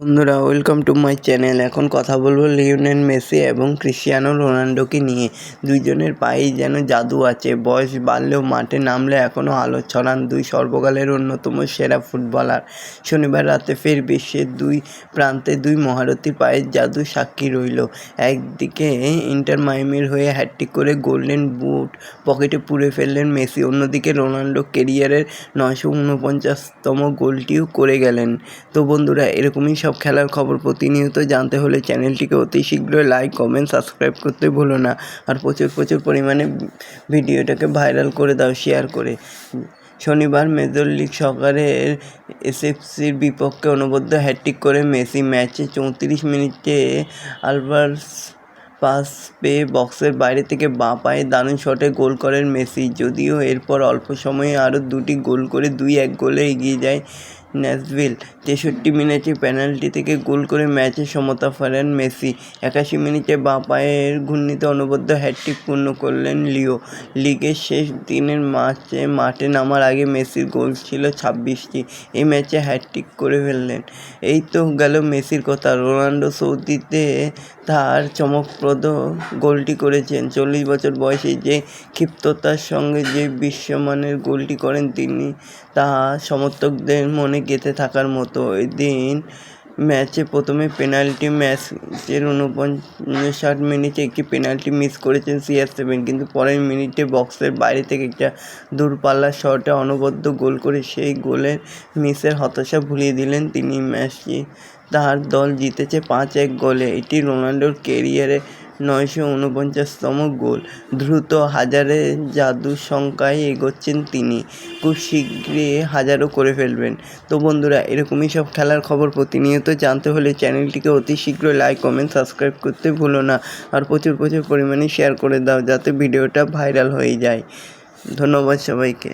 বন্ধুরা welcome to my channel এখন কথা বলব লিওনেল মেসি এবং ক্রিশ্চিয়ানো রোনাল্ডোকে নিয়ে। দুইজনের পায়েই যেন জাদু আছে। বয়স বাড়লেও মাঠে নামলে এখনও আলো ছড়ান দুই সর্বকালের অন্যতম সেরা ফুটবলার। শনিবার রাতে ফের বিশ্বের দুই প্রান্তে দুই মহারথীর পায়ের জাদু সাক্ষী রইল। একদিকে ইন্টার মাইমির হয়ে হ্যাট্রিক করে গোল্ডেন বুট পকেটে পুড়ে ফেললেন মেসি, অন্যদিকে রোনাল্ডো কেরিয়ারের নয়শো উনপঞ্চাশতম গোলটিও করে গেলেন। তো বন্ধুরা, এরকমই সব খেলার খবর প্রতিনিয়ত জানতে হলে চ্যানেলটিকে অতি শীঘ্রই লাইক, কমেন্ট, সাবস্ক্রাইব করতে ভুলো না। আর প্রচুর প্রচুর পরিমাণে ভিডিওটাকে ভাইরাল করে দাও, শেয়ার করে। শনিবার মেজর লিগ সকারের এসএফসির বিপক্ষে অনবদ্য হ্যাট্রিক করে মেসি ম্যাচে চৌত্রিশ মিনিটে আলভার্স পাস পেয়ে বক্সের বাইরে থেকে বাঁ পায়ে দারুণ শটে গোল করেন মেসি। যদিও এরপর অল্প সময়ে আরও দুটি গোল করে দুই এক গোলে এগিয়ে যায় ন্যাশভিল তেষট্টি মিনিটে পেনাল্টি থেকে গোল করে ম্যাচে সমতা ফেরান মেসি। একাশি মিনিটে বাঁ পায়ের ঘূর্ণিতে অনবদ্য হ্যাটট্রিক পূর্ণ করলেন লিও। লিগের শেষ দিনের ম্যাচে মাঠে নামার আগে মেসির গোল ছিল ছাব্বিশটি। এই ম্যাচে হ্যাটট্রিক করে ফেললেন। এই তো গেল মেসির কথা। রোনাল্ডো সৌদিতে তার চমকপ্রদ গোলটি করেছেন। চল্লিশ বছর বয়সে যে ক্ষিপ্ততার সঙ্গে যে বিশ্বমানের গোলটি করেন তিনি, তা সমর্থকদের মনে গেঁথে থাকার মতো ওই দিন ম্যাচে প্রথমে পেনাল্টি ম্যাচের ঊনপঞ্চাশ মিনিটে একটি পেনাল্টি মিস করেছেন সিআর সেভেন কিন্তু পরের মিনিটে বক্সের বাইরে থেকে একটা দূরপাল্লার শটে অনবদ্য গোল করে সেই গোলের মিসের হতাশা ভুলিয়ে দিলেন তিনি। ম্যাচটি তার দল জিতেছে পাঁচ এক গোলে। এটি রোনাল্ডোর কেরিয়ারে নয়শো উনপঞ্চাশতম গোল। দ্রুত হাজারে জাদুর সংখ্যায় এগোচ্ছেন তিনি। খুব শীঘ্রই হাজারও করে ফেলবেন। তো বন্ধুরা, এরকমই সব খেলার খবর প্রতিনিয়ত জানতে হলে চ্যানেলটিকে অতি শীঘ্র লাইক, কমেন্ট, সাবস্ক্রাইব করতে ভুলো না। আর প্রচুর প্রচুর পরিমাণে শেয়ার করে দাও যাতে ভিডিওটা ভাইরাল হয়ে যায়। ধন্যবাদ সবাইকে।